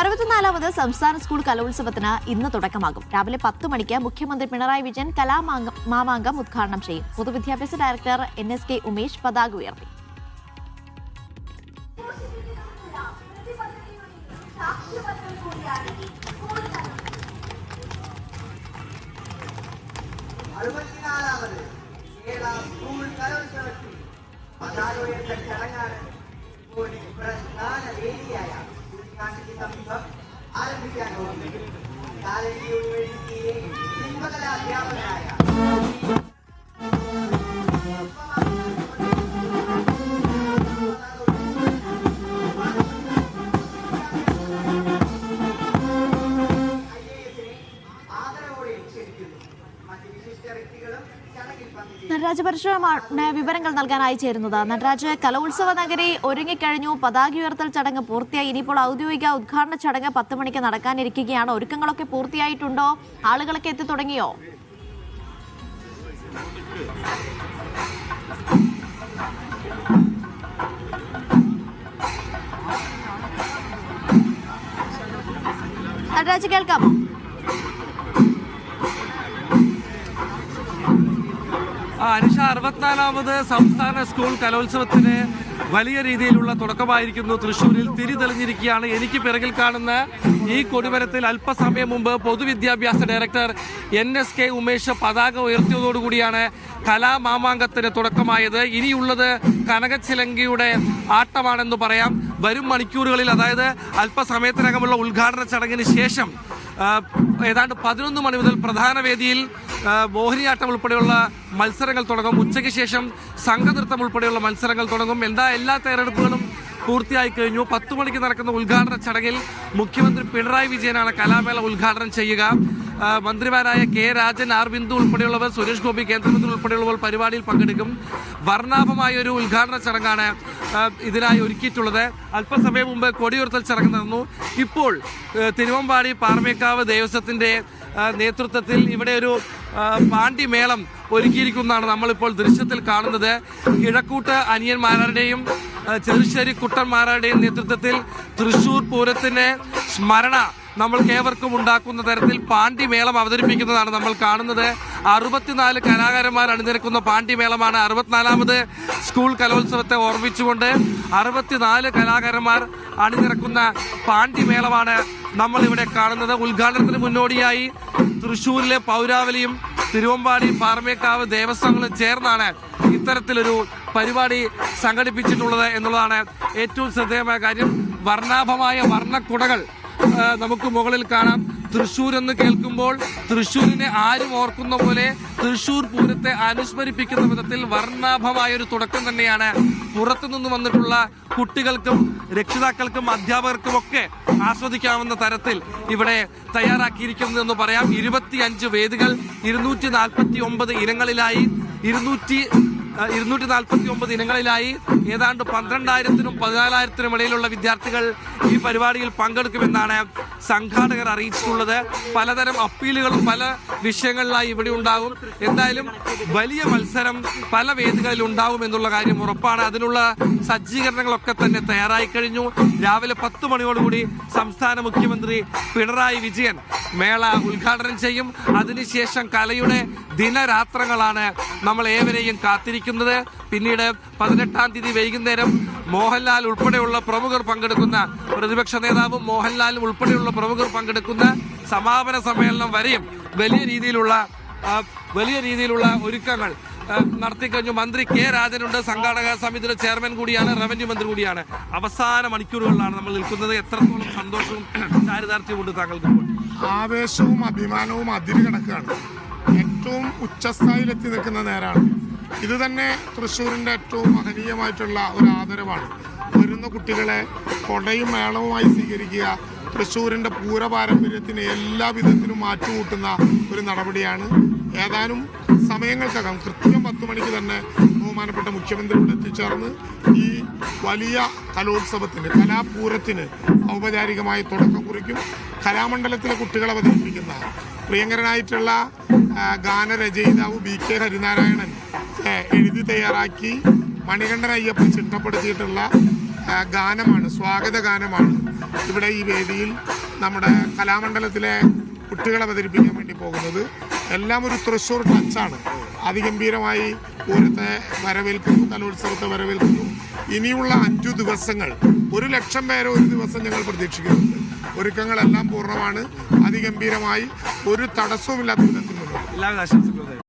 അറുപത്തിനാലാമത് സംസ്ഥാന സ്കൂൾ കലോത്സവത്തിന് ഇന്ന് തുടക്കമാകും. രാവിലെ പത്ത് മണിക്ക് മുഖ്യമന്ത്രി പിണറായി വിജയൻ കലാമാങ്ക മാമാങ്കം ഉദ്ഘാടനം ചെയ്യും. പൊതുവിദ്യാഭ്യാസ director N S K Umesh പതാക ഉയർത്തി. സ്കൂൾ ചടങ്ങാണ് പ്രധാന വേദിയായ ആരംഭിക്കാൻ പോകുന്നത് കാലടി യൂണിവേഴ്സിറ്റിയിലെ ശില്പകലാ അധ്യാപകനായ നടരാജ പരശുരാമാണ് വിവരങ്ങൾ നൽകാനായി ചേരുന്നത്. നടരാജ് കലോത്സവ നഗരി ഒരുങ്ങിക്കഴിഞ്ഞു. പതാക ഉയർത്തൽ ചടങ്ങ് പൂർത്തിയായി. ഇനിയിപ്പോൾ ഔദ്യോഗിക ഉദ്ഘാടന ചടങ്ങ് പത്ത് മണിക്ക് നടക്കാനിരിക്കുകയാണ്. ഒരുക്കങ്ങളൊക്കെ പൂർത്തിയായിട്ടുണ്ടോ? ആളുകളൊക്കെ എത്തി തുടങ്ങിയോ? നടരാജ് കേൾക്കാമോ അനുഷ അറുപത്തിനാലാമത് സംസ്ഥാന സ്കൂൾ കലോത്സവത്തിന് വലിയ രീതിയിലുള്ള തുടക്കമായിരിക്കുന്നു. തൃശ്ശൂരിൽ തിരി തെളിഞ്ഞിരിക്കുകയാണ്. എനിക്ക് പിറകിൽ കാണുന്ന ഈ കൊടിമരത്തിൽ അല്പസമയം മുമ്പ് പൊതുവിദ്യാഭ്യാസ director N S K Umesh പതാക ഉയർത്തിയതോടുകൂടിയാണ് കലാമാമാങ്കത്തിന് തുടക്കമായത്. ഇനിയുള്ളത് കനകച്ചിലങ്കിയുടെ ആട്ടമാണെന്ന് പറയാം. വരും മണിക്കൂറുകളിൽ അതായത് അല്പസമയത്തിനകമുള്ള ഉദ്ഘാടന ചടങ്ങിന് ശേഷം ഏതാണ്ട് പതിനൊന്ന് മണി മുതൽ പ്രധാന വേദിയിൽ മോഹിനിയാട്ടം ഉൾപ്പെടെയുള്ള മത്സരങ്ങൾ തുടങ്ങും. ഉച്ചയ്ക്ക് ശേഷം സംഘനൃത്തം ഉൾപ്പെടെയുള്ള മത്സരങ്ങൾ തുടങ്ങും. എന്താ എല്ലാ തയ്യാറെടുപ്പുകളും പൂർത്തിയായി കഴിഞ്ഞു. പത്ത് മണിക്ക് നടക്കുന്ന ഉദ്ഘാടന ചടങ്ങിൽ മുഖ്യമന്ത്രി പിണറായി വിജയനാണ് കലാമേള ഉദ്ഘാടനം ചെയ്യുക. മന്ത്രിമാരായ കെ രാജൻ ആർ ബിന്ദു ഉൾപ്പെടെയുള്ളവർ സുരേഷ് ഗോപി കേന്ദ്രമന്ത്രി ഉൾപ്പെടെയുള്ളവർ പരിപാടിയിൽ പങ്കെടുക്കും. വർണാഭമായ ഒരു ഉദ്ഘാടന ചടങ്ങാണ് ഇതിനായി ഒരുക്കിയിട്ടുള്ളത്. അല്പസമയം മുമ്പ് കൊടിയുയർത്തൽ ചടങ്ങ് നടന്നു. ഇപ്പോൾ തിരുവമ്പാടി പാറമേക്കാവ് ദേവസ്വത്തിന്റെ നേതൃത്വത്തിൽ ഇവിടെ ഒരു പാണ്ഡിമേളം ഒരുക്കിയിരിക്കുന്നതാണ് നമ്മളിപ്പോൾ ദൃശ്യത്തിൽ കാണുന്നത്. കിഴക്കൂട്ട് അനിയന്മാരുടെയും ചെറുശ്ശേരി കുട്ടന്മാരുടെയും നേതൃത്വത്തിൽ തൃശൂർ പൂരത്തിന്റെ സ്മരണ നമ്മൾക്ക് ഏവർക്കും ഉണ്ടാക്കുന്ന തരത്തിൽ പാണ്ഡിമേളം അവതരിപ്പിക്കുന്നതാണ് നമ്മൾ കാണുന്നത്. അറുപത്തിനാല് കലാകാരന്മാർ അണിനിരക്കുന്ന പാണ്ഡിമേളമാണ്. അറുപത്തിനാലാമത് സ്കൂൾ കലോത്സവത്തെ ഓർമ്മിച്ചുകൊണ്ട് അറുപത്തിനാല് കലാകാരന്മാർ അണിനിരക്കുന്ന പാണ്ഡിമേളമാണ് നമ്മൾ ഇവിടെ കാണുന്നത്. ഉദ്ഘാടനത്തിന് മുന്നോടിയായി തൃശ്ശൂരിലെ പൗരാവലിയും തിരുവമ്പാടി പാറമേക്കാവ് ദേവസ്വങ്ങളും ചേർന്നാണ് ഇത്തരത്തിലൊരു പരിപാടി സംഘടിപ്പിച്ചിട്ടുള്ളത് എന്നുള്ളതാണ് ഏറ്റവും ശ്രദ്ധേയമായ കാര്യം. വർണാഭമായ വർണക്കുടകൾ നമുക്ക് മുകളിൽ കാണാം. തൃശ്ശൂർ എന്ന് കേൾക്കുമ്പോൾ തൃശ്ശൂരിനെ ആരും ഓർക്കുന്ന പോലെ തൃശ്ശൂർ പൂരത്തെ അനുസ്മരിപ്പിക്കുന്ന വിധത്തിൽ വർണാഭമായ ഒരു തുടക്കം തന്നെയാണ് പുറത്തു നിന്ന് വന്നിട്ടുള്ള കുട്ടികൾക്കും രക്ഷിതാക്കൾക്കും അധ്യാപകർക്കും ഒക്കെ ആസ്വദിക്കാവുന്ന തരത്തിൽ ഇവിടെ തയ്യാറാക്കിയിരിക്കുന്നതെന്ന് പറയാം. ഇരുപത്തിയഞ്ച് വേദികൾ ഇരുന്നൂറ്റി നാൽപ്പത്തി ഒമ്പത് ഇനങ്ങളിലായി ഇരുന്നൂറ്റി ഇരുന്നൂറ്റി നാൽപ്പത്തി ഒമ്പത് ഇനങ്ങളിലായി. ഏതാണ്ട് പന്ത്രണ്ടായിരത്തിനും പതിനാലായിരത്തിനും ഇടയിലുള്ള വിദ്യാർത്ഥികൾ ഈ പരിപാടിയിൽ പങ്കെടുക്കുമെന്നാണ് സംഘാടകർ അറിയിച്ചിട്ടുള്ളത്. പലതരം അപ്പീലുകളും പല വിഷയങ്ങളിലായി ഇവിടെ ഉണ്ടാകും. എന്തായാലും വലിയ മത്സരം പല വേദികളിൽ ഉണ്ടാകും എന്നുള്ള കാര്യം ഉറപ്പാണ്. അതിനുള്ള സജ്ജീകരണങ്ങളൊക്കെ തന്നെ തയ്യാറായി കഴിഞ്ഞു. രാവിലെ പത്ത് മണിയോടുകൂടി സംസ്ഥാന മുഖ്യമന്ത്രി പിണറായി വിജയൻ മേള ഉദ്ഘാടനം ചെയ്യും. അതിനുശേഷം കലയുടെ ദിനരാത്രങ്ങളാണ് നമ്മൾ ഏവരെയും കാത്തിരിക്കുന്നത്. പിന്നീട് പതിനെട്ടാം തീയതി വൈകുന്നേരം മോഹൻലാൽ ഉൾപ്പെടെയുള്ള പ്രമുഖർ പങ്കെടുക്കുന്ന പ്രതിപക്ഷ നേതാവും മോഹൻലാലും ഉൾപ്പെടെയുള്ള പ്രമുഖർ പങ്കെടുക്കുന്ന സമാപന സമ്മേളനം വരെയും വലിയ രീതിയിലുള്ള വലിയ രീതിയിലുള്ള ഒരുക്കങ്ങൾ നടത്തിക്കഴിഞ്ഞു മന്ത്രി കെ രാജനുണ്ട്. സംഘാടക സമിതിയുടെ ചെയർമാൻ കൂടിയാണ്. റവന്യൂ മന്ത്രി കൂടിയാണ്. അവസാന മണിക്കൂറുകളിലാണ് നമ്മൾ നിൽക്കുന്നത്. എത്രത്തോളം സന്തോഷവും ചാരിതാർത്ഥ്യമുണ്ട് താങ്കൾക്ക് ഇപ്പോൾ. ആവേശവും അഭിമാനവും അതിര് കിടക്കുകയാണ്. ഏറ്റവും ഉച്ചസ്ഥായിലെത്തി നിൽക്കുന്ന നേരാണ്. ഇത് തന്നെ തൃശ്ശൂരിന്റെ ഏറ്റവും മഹനീയമായിട്ടുള്ള ഒരു ആദരവാണ്. വരുന്ന കുട്ടികളെ കൊടയും മേളവുമായി സ്വീകരിക്കുക തൃശ്ശൂരിന്റെ പൂര പാരമ്പര്യത്തിന് എല്ലാ വിധത്തിലും മാറ്റുകൂട്ടുന്ന ഒരു നടപടിയാണ്. ഏതാനും സമയങ്ങൾക്കകം കൃത്യം പത്ത് മണിക്ക് തന്നെ ബഹുമാനപ്പെട്ട മുഖ്യമന്ത്രി ഇവിടെ എത്തിച്ചേർന്ന് ഈ വലിയ കലോത്സവത്തിന് കലാപൂരത്തിന് ഔപചാരികമായി തുടക്കം കുറിക്കും. കലാമണ്ഡലത്തിലെ കുട്ടികളെ അവതരിപ്പിക്കുന്ന പ്രിയങ്കരനായിട്ടുള്ള ഗാനരചയിതാവ് ബി കെ ഹരിനാരായണൻ എഴുതി തയ്യാറാക്കി. മണികണ്ഠൻ അയ്യപ്പൻ ചിട്ടപ്പെടുത്തിയിട്ടുള്ള ഗാനമാണ് സ്വാഗത ഗാനമാണ് ഇവിടെ ഈ വേദിയിൽ നമ്മുടെ കലാമണ്ഡലത്തിലെ കുട്ടികളെ അവതരിപ്പിക്കാൻ വേണ്ടി പോകുന്നത്. എല്ലാം ഒരു തൃശ്ശൂർ ടച്ചാണ്. അതിഗംഭീരമായി പൂരത്തെ വരവേൽക്കുന്നു കലോത്സവത്തെ വരവേൽക്കുന്നു. ഇനിയുള്ള അഞ്ചു ദിവസങ്ങൾ ഒരു ലക്ഷം പേരെ ഒരു ദിവസം ഞങ്ങൾ പ്രതീക്ഷിക്കുന്നുണ്ട്. ഒരുക്കങ്ങളെല്ലാം പൂർണമാണ്. അതിഗംഭീരമായി ഒരു തടസ്സവുമില്ലാത്ത വിധത്തിൽ ആശംസകളും